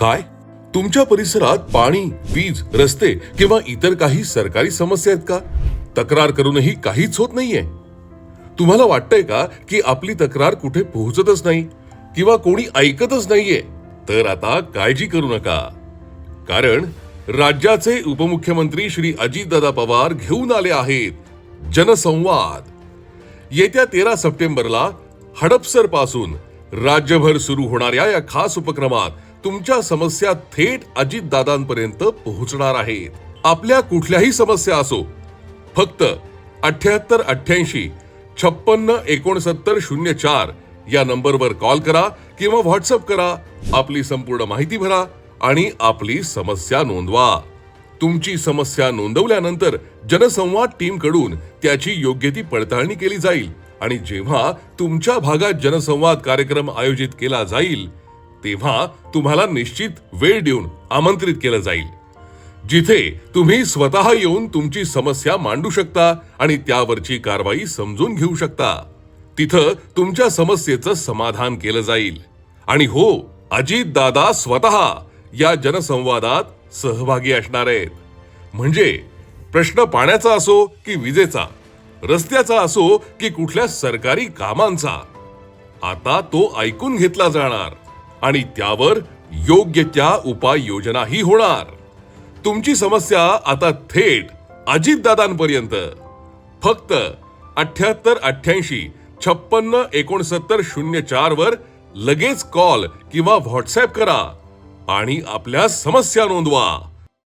काय? तुमच्या परिसरात पाणी वीज रस्ते किंवा इतर काही सरकारी समस्या आहेत का? तक्रार करूनही काहीच होत नाहीये. तुम्हाला वाटतंय का की आपली तक्रार कुठे पोहोचतच नाही किंवा कोणी ऐकतच नाहीये? तर आता काळजी करू नका. कारण राज्याचे उपमुख्यमंत्री श्री अजितदादा पवार घेऊन आले आहेत. जनसंवाद. येत्या तेरा सप्टेंबरला हडपसरपासून राज्यभर सुरू होणाऱ्या या खास उपक्रमात तुमच्या समस्या थेट अजितदादांपर्यंत पोहोचणार आहेत. आपल्या कुठल्याही समस्या असो फक्त अठ्याहत्तर अठ्याऐंशी छप्पन्न एकोणसत्तर शून्य चार या नंबरवर कॉल करा किंवा व्हॉट्सअप करा आपली संपूर्ण माहिती भरा आणि आपली समस्या नोंदवा. तुमची समस्या नोंदवल्यानंतर जनसंवाद टीमकडून त्याची योग्य ती पडताळणी केली जाईल आणि जेव्हा तुमच्या भागात जनसंवाद कार्यक्रम आयोजित केला जाईल तेव्हा तुम्हाला निश्चित वेळ देऊन आमंत्रित केलं जाईल. जिथे तुम्ही स्वतः येऊन तुमची समस्या मांडू शकता आणि त्यावरची कारवाई समजून घेऊ शकता. तिथं तुमच्या समस्येचं समाधान केलं जाईल. आणि हो अजित दादा स्वतः या जनसंवादात सहभागी असणार आहेत. म्हणजे प्रश्न पाण्याचा असो की विजेचा रस्त्याचा असो की कुठल्या सरकारी कामांचा आता तो ऐकून घेतला जाणार. आणि त्यावर योग्य त्या उपाययोजनाही होणार. तुमची समस्या आता थेट अजितदादांपर्यंत. फक्त अठ्याहत्तर अठ्याऐंशी छप्पन्न एकोणसत्तर शून्य चार वर लगेच कॉल किंवा व्हॉट्सॲप करा आणि आपल्या समस्या नोंदवा.